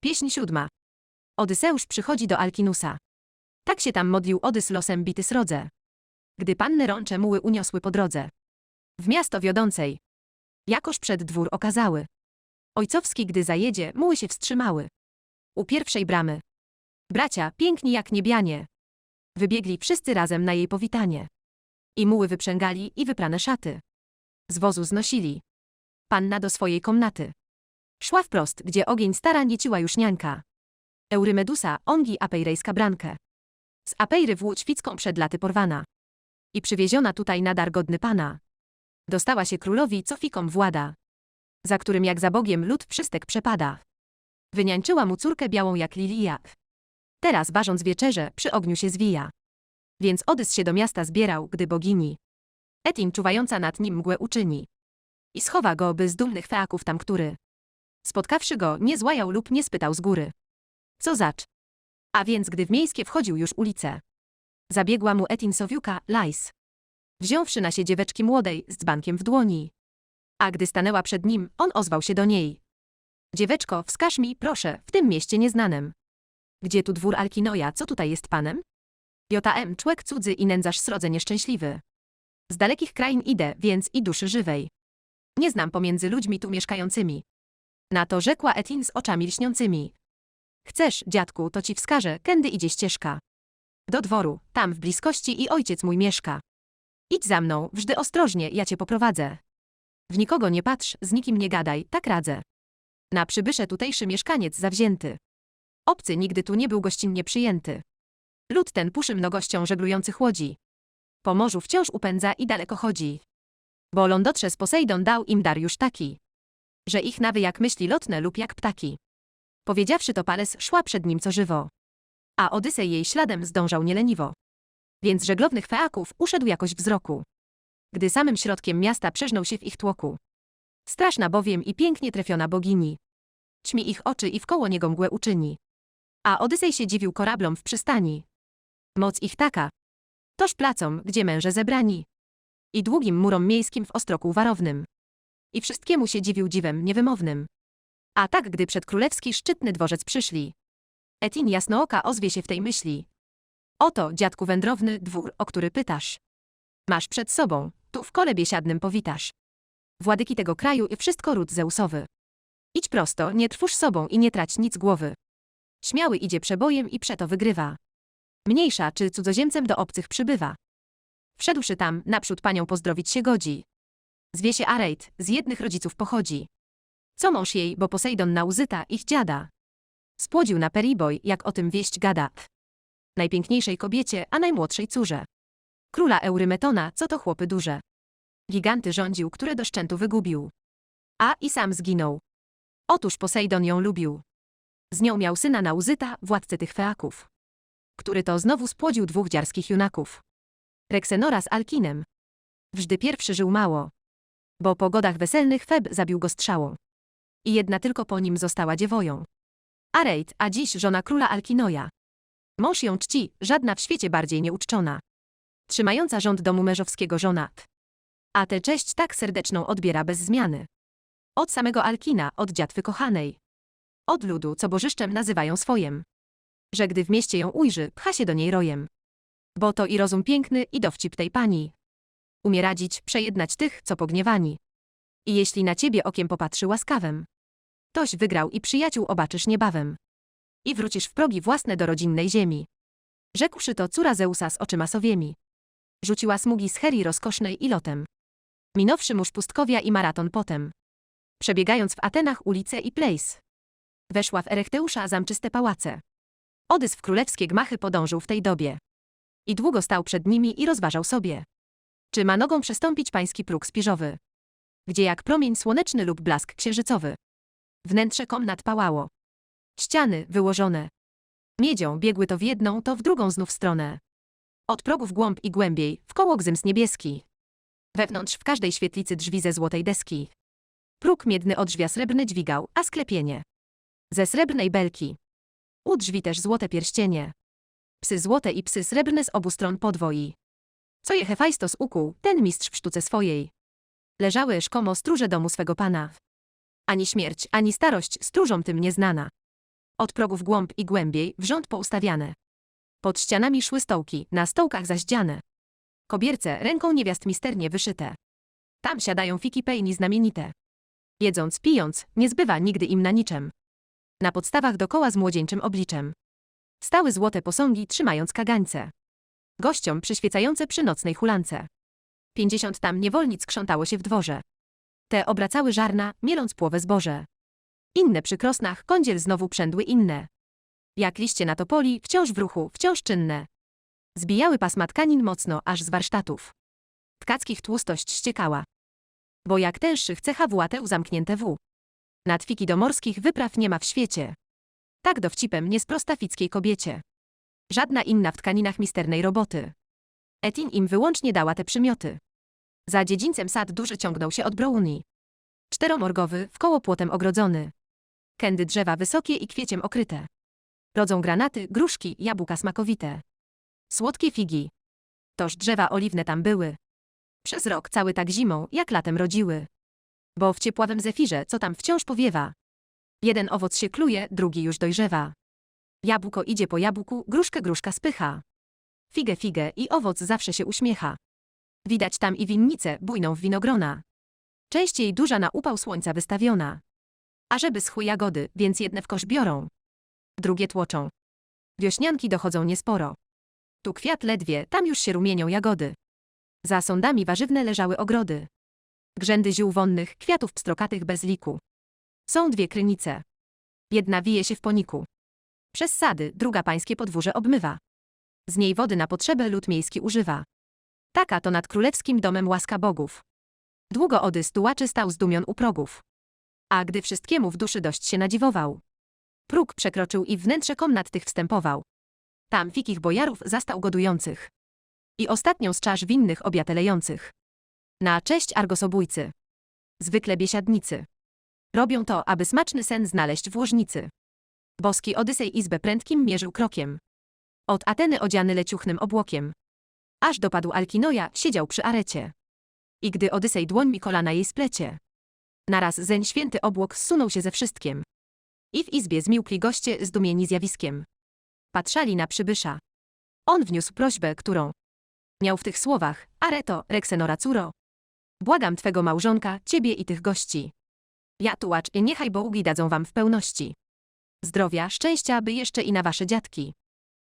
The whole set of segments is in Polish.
Pieśń siódma. Odyseusz przychodzi do Alkinusa. Tak się tam modlił Odys losem bity srodze. Gdy panny rącze muły uniosły po drodze. W miasto wiodącej. Jakoż przed dwór okazały. Ojcowski, gdy zajedzie, muły się wstrzymały. U pierwszej bramy. Bracia, piękni jak niebianie. Wybiegli wszyscy razem na jej powitanie. I muły wyprzęgali i wyprane szaty. Z wozu znosili. Panna do swojej komnaty. Szła wprost, gdzie ogień stara nieciła już niańka. Eurymedusa, ongi apejrejska brankę. Z apejry w łódź ficką przed laty porwana. I przywieziona tutaj na dar godny pana. Dostała się królowi, co fikom włada. Za którym jak za Bogiem lud przystek przepada. Wyniańczyła mu córkę białą jak lilia. Teraz, ważąc wieczerze, przy ogniu się zwija. Więc Odys się do miasta zbierał, gdy bogini. Etin czuwająca nad nim mgłę uczyni. I schowa go, by z dumnych feaków tam który. Spotkawszy go, nie złajał lub nie spytał z góry. Co zacz? A więc, gdy w miejskie wchodził już ulicę. Zabiegła mu Etin Sowiuka, Lajs. Wziąwszy na się dzieweczki młodej, z dzbankiem w dłoni. A gdy stanęła przed nim, on ozwał się do niej. Dzieweczko, wskaż mi, proszę, w tym mieście nieznanym. Gdzie tu dwór Alkinoja, co tutaj jest panem? J.M. człek cudzy i nędzarz srodze nieszczęśliwy. Z dalekich krain idę, więc i duszy żywej. Nie znam pomiędzy ludźmi tu mieszkającymi. Na to rzekła Etin z oczami lśniącymi. Chcesz, dziadku, to ci wskażę, kędy idzie ścieżka. Do dworu, tam w bliskości i ojciec mój mieszka. Idź za mną, wżdy ostrożnie, ja cię poprowadzę. W nikogo nie patrz, z nikim nie gadaj, tak radzę. Na przybysze tutejszy mieszkaniec zawzięty. Obcy nigdy tu nie był gościnnie przyjęty. Lud ten puszy mnogością żeglujących łodzi. Po morzu wciąż upędza i daleko chodzi. Bo lądotrze z Posejdon dał im dar już taki, że ich nawy jak myśli lotne lub jak ptaki. Powiedziawszy to Pales szła przed nim co żywo. A Odysej jej śladem zdążał nieleniwo. Więc żeglownych feaków uszedł jakoś wzroku. Gdy samym środkiem miasta przeżnął się w ich tłoku. Straszna bowiem i pięknie trefiona bogini. Ćmi ich oczy i wkoło niego mgłę uczyni. A Odysej się dziwił korablom w przystani. Moc ich taka. Toż placom, gdzie męże zebrani. I długim murom miejskim w ostroku warownym. I wszystkiemu się dziwił dziwem niewymownym. A tak, gdy przed królewski szczytny dworzec przyszli. Etin jasnooka ozwie się w tej myśli. Oto, dziadku wędrowny, dwór, o który pytasz. Masz przed sobą, tu w kole biesiadnym powitasz. Władyki tego kraju i wszystko ród Zeusowy. Idź prosto, nie trwóż sobą i nie trać nic głowy. Śmiały idzie przebojem i przeto wygrywa. Mniejsza, czy cudzoziemcem do obcych przybywa. Wszedłszy tam, naprzód panią pozdrowić się godzi. Zwie się Areit, z jednych rodziców pochodzi. Co mąż jej, bo Posejdon Nauzyta, ich dziada. Spłodził na Periboj, jak o tym wieść gada. Najpiękniejszej kobiecie, a najmłodszej córze. Króla Eurymetona, co to chłopy duże. Giganty rządził, które do szczętu wygubił. A i sam zginął. Otóż Posejdon ją lubił. Z nią miał syna Nauzyta, władcę tych feaków. Który to znowu spłodził dwóch dziarskich junaków. Reksenora z Alkinem. Wżdy pierwszy żył mało. Bo po godach weselnych Feb zabił go strzałą. I jedna tylko po nim została dziewoją. Areit, a dziś żona króla Alkinoja. Mąż ją czci, żadna w świecie bardziej nieuczczona. Trzymająca rząd domu mężowskiego żonat. A tę cześć tak serdeczną odbiera bez zmiany. Od samego Alkina, od dziatwy kochanej. Od ludu, co bożyszczem nazywają swojem. Że gdy w mieście ją ujrzy, pcha się do niej rojem. Bo to i rozum piękny, i dowcip tej pani. Umie radzić, przejednać tych, co pogniewani. I jeśli na ciebie okiem popatrzy łaskawem, toś wygrał i przyjaciół obaczysz niebawem. I wrócisz w progi własne do rodzinnej ziemi. Rzekłszy to córa Zeusa z oczyma sowiemi. Rzuciła smugi z herii rozkosznej i lotem. Minąwszy mórz pustkowia i maraton potem. Przebiegając w Atenach ulice i plejs. Weszła w Erechteusza zamczyste pałace. Odys w królewskie gmachy podążył w tej dobie. I długo stał przed nimi i rozważał sobie. Czy ma nogą przestąpić pański próg spiżowy? Gdzie jak promień słoneczny lub blask księżycowy. Wnętrze komnat pałało. Ściany, wyłożone. Miedzią biegły to w jedną, to w drugą znów stronę. Od progu w głąb i głębiej, w koło gzyms niebieski. Wewnątrz w każdej świetlicy drzwi ze złotej deski. Próg miedny od drzwia srebrny dźwigał, a sklepienie. Ze srebrnej belki. U drzwi też złote pierścienie. Psy złote i psy srebrne z obu stron podwoi. Co je Hefajstos ukuł, ten mistrz w sztuce swojej. Leżały szkomo stróże domu swego pana. Ani śmierć, ani starość stróżom tym nieznana. Od progu w głąb i głębiej, w rząd poustawiane. Pod ścianami szły stołki, na stołkach zaś dziane. Kobierce ręką niewiast misternie wyszyte. Tam siadają fiki pejni znamienite. Jedząc, pijąc, nie zbywa nigdy im na niczem. Na podstawach dokoła z młodzieńczym obliczem. Stały złote posągi trzymając kagańce. Gościom przyświecające przy nocnej hulance. Pięćdziesiąt tam niewolnic krzątało się w dworze. Te obracały żarna, mieląc płowe zboże. Inne przy krosnach kądziel znowu przędły inne. Jak liście na topoli, wciąż w ruchu, wciąż czynne. Zbijały pasma tkanin mocno, aż z warsztatów. Tkackich tłustość ściekała. Bo jak tęższych cecha włateł zamknięte w. Nad fiki do morskich wypraw nie ma w świecie. Tak dowcipem nie sprosta fickiej kobiecie. Żadna inna w tkaninach misternej roboty. Etin im wyłącznie dała te przymioty. Za dziedzińcem sad duży ciągnął się od brouni. Czteromorgowy, wkoło płotem ogrodzony. Kędy drzewa wysokie i kwieciem okryte. Rodzą granaty, gruszki, jabłka smakowite. Słodkie figi. Toż drzewa oliwne tam były. Przez rok cały tak zimą, jak latem rodziły. Bo w ciepławym zefirze, co tam wciąż powiewa. Jeden owoc się kluje, drugi już dojrzewa. Jabłko idzie po jabłku, gruszkę gruszka spycha. Figę figę i owoc zawsze się uśmiecha. Widać tam i winnicę, bujną w winogrona. Częściej duża na upał słońca wystawiona. A żeby schły jagody, więc jedne w kosz biorą. Drugie tłoczą. Wiośnianki dochodzą niesporo. Tu kwiat ledwie, tam już się rumienią jagody. Za sądami warzywne leżały ogrody. Grzędy ziół wonnych, kwiatów pstrokatych bez liku. Są dwie krynice. Jedna wije się w poniku. Przez sady, druga pańskie podwórze obmywa. Z niej wody na potrzebę lud miejski używa. Taka to nad królewskim domem łaska bogów. Długo Odys tułaczy stał zdumion u progów. A gdy wszystkiemu w duszy dość się nadziwował. Próg przekroczył i wnętrze komnat tych wstępował. Tam fikich bojarów zastał godujących. I ostatnią z czasz winnych obiatelejących. Na cześć argosobójcy. Zwykle biesiadnicy. Robią to, aby smaczny sen znaleźć w łożnicy. Boski Odysej izbę prędkim mierzył krokiem. Od Ateny odziany leciuchnym obłokiem. Aż dopadł Alkinoja, siedział przy arecie. I gdy Odysej dłońmi kolana jej splecie. Naraz zeń święty obłok zsunął się ze wszystkim. I w izbie zmiłkli goście zdumieni zjawiskiem. Patrzali na przybysza. On wniósł prośbę, którą miał w tych słowach, Areto, Rexenora córo. Błagam twego małżonka, ciebie i tych gości. Ja tułacz i niechaj bogi dadzą wam w pełności. Zdrowia, szczęścia, by jeszcze i na wasze dziadki.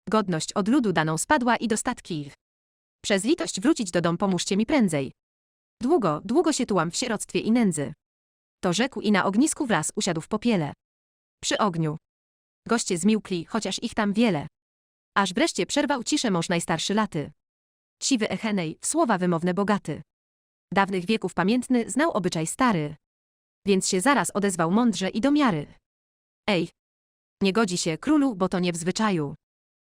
Godność od ludu daną spadła i dostatki. Przez litość wrócić do dom pomóżcie mi prędzej. Długo, długo się tułam w sieroctwie i nędzy. To rzekł i na ognisku wraz usiadł w popiele. Przy ogniu. Goście zmiłkli, chociaż ich tam wiele. Aż wreszcie przerwał ciszę mąż najstarszy laty. Siwy Echenej, w słowa wymowne bogaty. Dawnych wieków pamiętny, znał obyczaj stary. Więc się zaraz odezwał mądrze i do miary. Ej! Nie godzi się, królu, bo to nie w zwyczaju.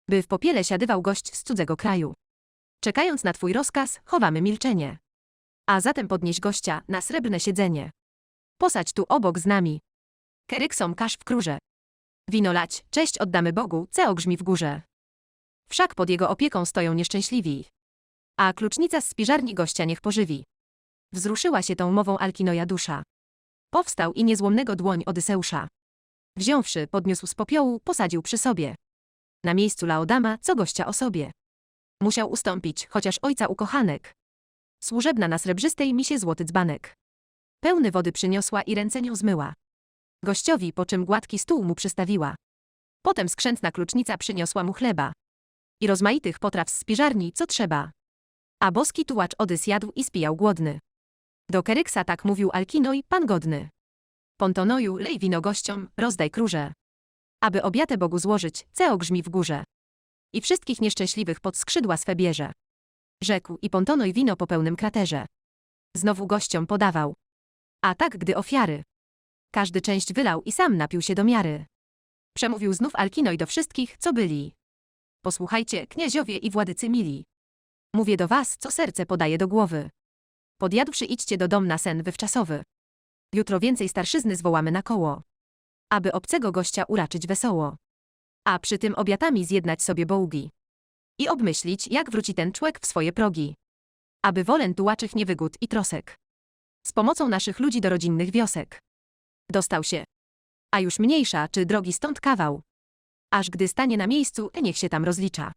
By w popiele siadywał gość z cudzego kraju. Czekając na twój rozkaz, chowamy milczenie. A zatem podnieś gościa na srebrne siedzenie. Posadź tu obok z nami. Keryksom każ w krurze. Wino lać, cześć oddamy Bogu, ceo grzmi w górze. Wszak pod jego opieką stoją nieszczęśliwi. A klucznica z spiżarni gościa niech pożywi. Wzruszyła się tą mową Alkinoja dusza. Powstał i niezłomnego dłoń Odyseusza. Wziąwszy, podniósł z popiołu, posadził przy sobie. Na miejscu Laodama, co gościa o sobie. Musiał ustąpić, chociaż ojca ukochanek. Służebna na srebrzystej mi się złoty dzbanek. Pełny wody przyniosła i ręce nią zmyła. Gościowi, po czym gładki stół mu przystawiła. Potem skrzętna klucznica przyniosła mu chleba. I rozmaitych potraw z spiżarni, co trzeba. A boski tułacz Odys jadł i spijał głodny. Do Keryksa tak mówił Alkinoj, pan godny. Pontonoju, lej wino gościom, rozdaj króże. Aby obiatę Bogu złożyć, ceo grzmi w górze. I wszystkich nieszczęśliwych pod skrzydła swe bierze. Rzekł i Pontonoj wino po pełnym kraterze. Znowu gościom podawał. A tak gdy ofiary. Każdy część wylał i sam napił się do miary. Przemówił znów Alkinoj do wszystkich, co byli. Posłuchajcie, kniaziowie i władycy mili. Mówię do was, co serce podaje do głowy. Podjadłszy idźcie do dom na sen wywczasowy. Jutro więcej starszyzny zwołamy na koło. Aby obcego gościa uraczyć wesoło. A przy tym obiatami zjednać sobie bołgi. I obmyślić, jak wróci ten człek w swoje progi. Aby wolen tułaczych nie wygód i trosek. Z pomocą naszych ludzi do rodzinnych wiosek. Dostał się. A już mniejsza, czy drogi stąd kawał. Aż gdy stanie na miejscu, e, niech się tam rozlicza.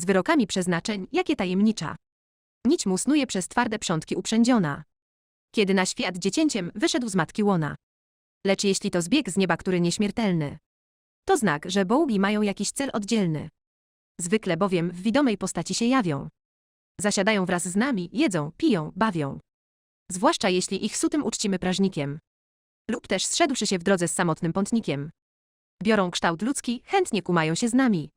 Z wyrokami przeznaczeń, jakie tajemnicza. Nić mu snuje przez twarde przątki uprzędziona. Kiedy na świat dziecięciem wyszedł z matki łona. Lecz jeśli to zbieg z nieba, który nieśmiertelny, to znak, że bogi mają jakiś cel oddzielny. Zwykle bowiem w widomej postaci się jawią. Zasiadają wraz z nami, jedzą, piją, bawią. Zwłaszcza jeśli ich sutym uczcimy prażnikiem. Lub też zszedłszy się w drodze z samotnym pątnikiem. Biorą kształt ludzki, chętnie kumają się z nami.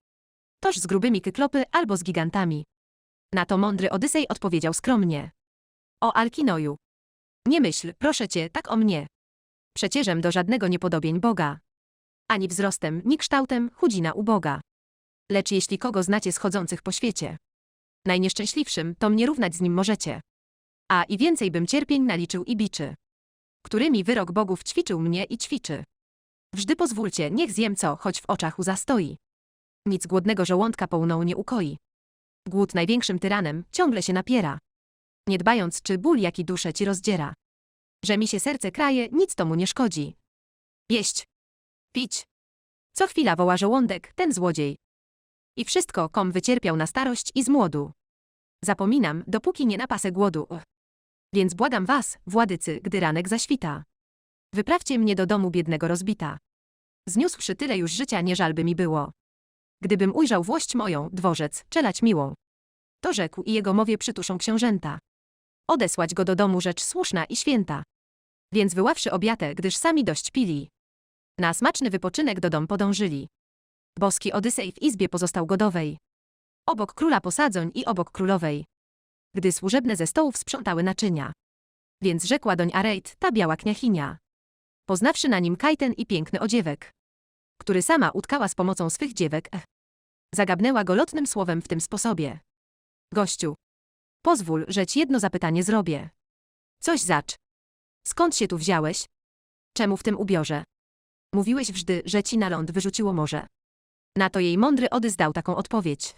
Toż z grubymi kyklopy albo z gigantami. Na to mądry Odysej odpowiedział skromnie. O Alkinoju. Nie myśl, proszę cię, tak o mnie. Przecieżem do żadnego niepodobień Boga. Ani wzrostem, ni kształtem, chudzina uboga. Lecz jeśli kogo znacie schodzących po świecie, najnieszczęśliwszym, to mnie równać z nim możecie. A i więcej bym cierpień naliczył i biczy, którymi wyrok bogów ćwiczył mnie i ćwiczy. Wżdy pozwólcie, niech zjem co, choć w oczach łza stoi. Nic głodnego żołądka połną nie ukoi. Głód największym tyranem ciągle się napiera. Nie dbając, czy ból jaki duszę ci rozdziera. Że mi się serce kraje, nic to mu nie szkodzi. Jeść. Pić. Co chwila woła żołądek, ten złodziej. I wszystko, kom wycierpiał na starość i z młodu. Zapominam, dopóki nie napasę głodu. Więc błagam was, władycy, gdy ranek zaświta. Wyprawcie mnie do domu biednego rozbita. Zniósłszy tyle już życia, nie żal by mi było. Gdybym ujrzał włość moją, dworzec, czelać miłą. To rzekł i jego mowie przytuszą książęta. Odesłać go do domu rzecz słuszna i święta. Więc wyławszy obiatę, gdyż sami dość pili. Na smaczny wypoczynek do dom podążyli. Boski Odysej w izbie pozostał godowej. Obok króla posadzoń i obok królowej. Gdy służebne ze stołów sprzątały naczynia. Więc rzekła doń Areit, ta biała kniachinia. Poznawszy na nim kajten i piękny odziewek. Który sama utkała z pomocą swych dziewek. Zagabnęła go lotnym słowem w tym sposobie. Gościu. Pozwól, że ci jedno zapytanie zrobię. Coś zacz. Skąd się tu wziąłeś? Czemu w tym ubiorze? Mówiłeś wżdy, że ci na ląd wyrzuciło morze. Na to jej mądry Odys dał taką odpowiedź.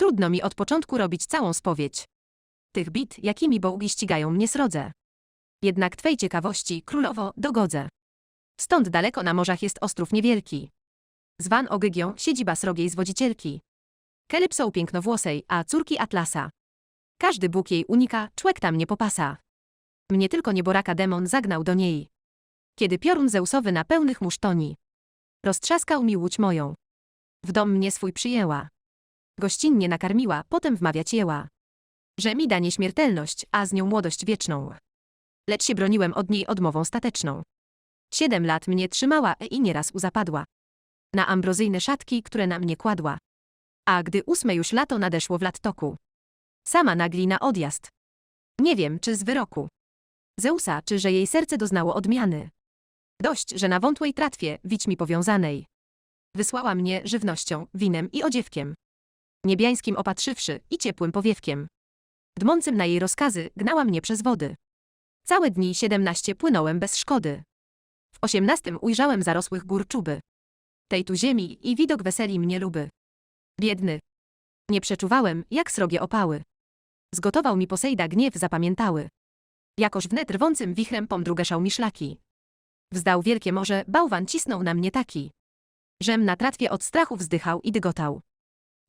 Trudno mi od początku robić całą spowiedź. Tych bit, jakimi bogi ścigają mnie srodze. Jednak twej ciekawości, królowo, dogodzę. Stąd daleko na morzach jest ostrów niewielki. Zwan Ogygią, siedziba srogiej zwodzicielki. Kelypsą pięknowłosej, a córki Atlasa. Każdy Bóg jej unika, człek tam nie popasa. Mnie tylko nieboraka demon zagnał do niej. Kiedy piorun Zeusowy na pełnych mórz toni. Roztrzaskał mi łódź moją. W dom mnie swój przyjęła. Gościnnie nakarmiła, potem wmawiać jęła. Że mi da nieśmiertelność, a z nią młodość wieczną. Lecz się broniłem od niej odmową stateczną. Siedem lat mnie trzymała e i nieraz uzapadła. Na ambrozyjne szatki, które na mnie kładła. A gdy ósme już lato nadeszło w lat toku. Sama nagli na odjazd. Nie wiem, czy z wyroku. Zeusa, czy że jej serce doznało odmiany. Dość, że na wątłej tratwie, mi powiązanej. Wysłała mnie żywnością, winem i odziewkiem. Niebiańskim opatrzywszy i ciepłym powiewkiem. Dmącym na jej rozkazy, gnała mnie przez wody. Całe dni siedemnaście płynąłem bez szkody. W osiemnastym ujrzałem zarosłych gór czuby. Tej tu ziemi i widok weseli mnie luby. Biedny. Nie przeczuwałem, jak srogie opały. Zgotował mi Posejda gniew zapamiętały. Jakoż wnet rwącym wichrem pomdrugeszał mi szlaki. Wzdał wielkie morze, bałwan cisnął na mnie taki. Żem na tratwie od strachu wzdychał i dygotał.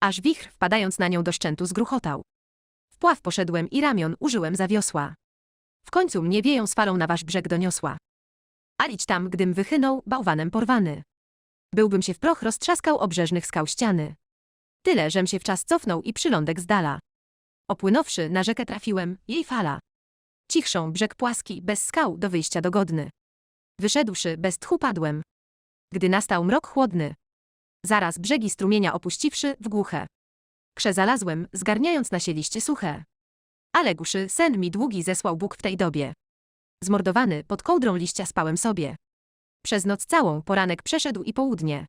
Aż wichr, wpadając na nią do szczętu, zgruchotał. W pław poszedłem i ramion użyłem za wiosła. W końcu mnie wieją z falą na wasz brzeg doniosła. A lić tam, gdym wychynął, bałwanem porwany. Byłbym się w proch roztrzaskał obrzeżnych skał ściany. Tyle, żem się w czas cofnął i przylądek z dala. Opłynąwszy, na rzekę trafiłem, jej fala. Cichszą, brzeg płaski, bez skał, do wyjścia dogodny. Wyszedłszy, bez tchu padłem. Gdy nastał mrok chłodny. Zaraz brzegi strumienia opuściwszy, w głuche. Krze zalazłem, zgarniając na sieliście suche. Ale guszy, sen mi długi zesłał Bóg w tej dobie. Zmordowany, pod kołdrą liścia spałem sobie. Przez noc całą poranek przeszedł i południe.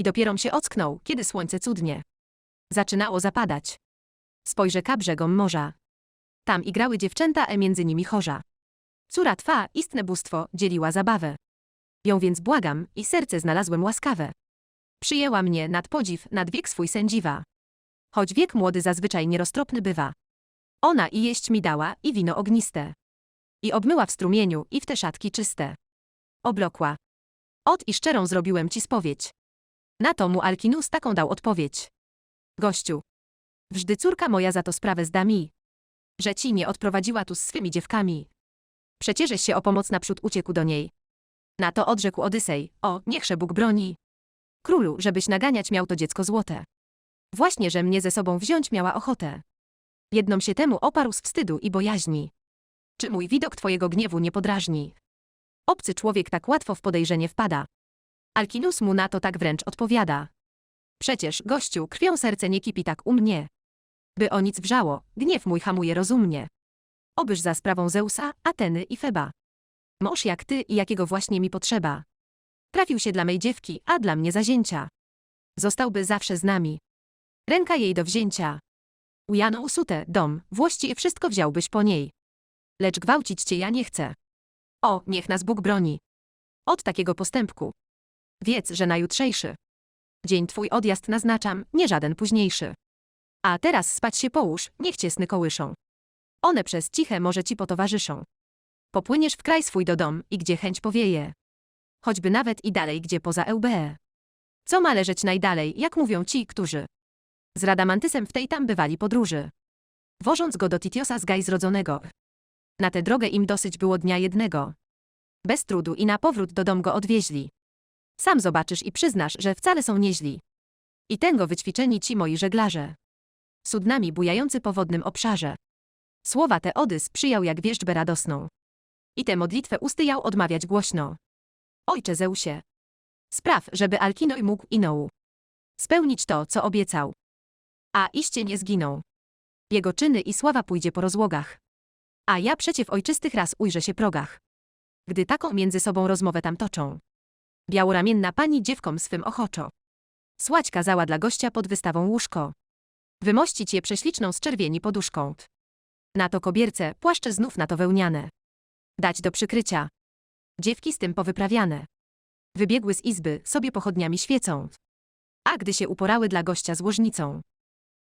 I dopierom się ocknął, kiedy słońce cudnie. Zaczynało zapadać. Spojrzę ka brzegom morza. Tam igrały dziewczęta, e między nimi chorza. Córa twa, istne bóstwo, dzieliła zabawę. Ją więc błagam i serce znalazłem łaskawe. Przyjęła mnie nad podziw, nad wiek swój sędziwa. Choć wiek młody zazwyczaj nieroztropny bywa. Ona i jeść mi dała, i wino ogniste. I obmyła w strumieniu, i w te szatki czyste. Oblokła. Ot i szczerą zrobiłem ci spowiedź. Na to mu Alkinus taką dał odpowiedź. Gościu. Wżdy córka moja za to sprawę zda mi. Że ci nie odprowadziła tu z swymi dziewkami. Przecieżeś się o pomoc naprzód uciekł do niej. Na to odrzekł Odysej, o, niechże Bóg broni. Królu, żebyś naganiać miał to dziecko złote. Właśnie, że mnie ze sobą wziąć miała ochotę. Jednom się temu oparł z wstydu i bojaźni. Czy mój widok twojego gniewu nie podrażni? Obcy człowiek tak łatwo w podejrzenie wpada. Alkinus mu na to tak wręcz odpowiada. Przecież, gościu, krwią serce nie kipi tak u mnie. By o nic wrzało, gniew mój hamuje rozumnie. Obyż za sprawą Zeusa, Ateny i Feba. Mąż jak ty i jakiego właśnie mi potrzeba. Trafił się dla mej dziewki, a dla mnie za zięcia. Zostałby zawsze z nami. Ręka jej do wzięcia. Ujano usute, dom, włości i wszystko wziąłbyś po niej. Lecz gwałcić cię ja nie chcę. O, niech nas Bóg broni. Od takiego postępku. Wiedz, że na jutrzejszy. Dzień twój odjazd naznaczam, nie żaden późniejszy. A teraz spać się połóż, niech cię sny kołyszą. One przez ciche może ci potowarzyszą. Popłyniesz w kraj swój do dom i gdzie chęć powieje. Choćby nawet i dalej, gdzie poza Eubee. Co ma leżeć najdalej, jak mówią ci, którzy z Radamantysem w tej tam bywali podróży. Wożąc go do Titiosa z Gaj zrodzonego. Na tę drogę im dosyć było dnia jednego. Bez trudu i na powrót do dom go odwieźli. Sam zobaczysz i przyznasz, że wcale są nieźli. I tego wyćwiczeni ci moi żeglarze. Sudnami bujający po wodnym obszarze. Słowa te Odys przyjął jak wierzbę radosną. I tę modlitwę ustyjał odmawiać głośno. Ojcze Zeusie, spraw, żeby Alkinoj mógł Inoł spełnić to, co obiecał. A iście nie zginą. Jego czyny i sława pójdzie po rozłogach. A ja przeciw ojczystych raz ujrzę się progach. Gdy taką między sobą rozmowę tam toczą. Białoramienna pani dziewkom swym ochoczo. Słać kazała dla gościa pod wystawą łóżko. Wymościć je prześliczną z czerwieni poduszką. Na to kobierce, płaszcze znów na to wełniane. Dać do przykrycia. Dziewki z tym powyprawiane. Wybiegły z izby, sobie pochodniami świecą. A gdy się uporały dla gościa z łożnicą.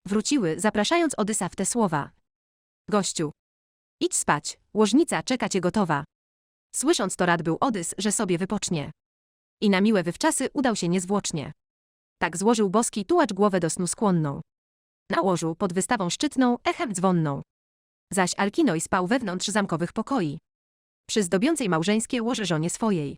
Wróciły, zapraszając Odysa w te słowa. Gościu. Idź spać, łożnica czeka cię gotowa. Słysząc to rad był Odys, że sobie wypocznie. I na miłe wywczasy udał się niezwłocznie. Tak złożył boski tułacz głowę do snu skłonną. Na łożu, pod wystawą szczytną, echem dzwonną. Zaś Alkinoj spał wewnątrz zamkowych pokoi. Przy zdobiącej małżeńskie łoże żonie swojej.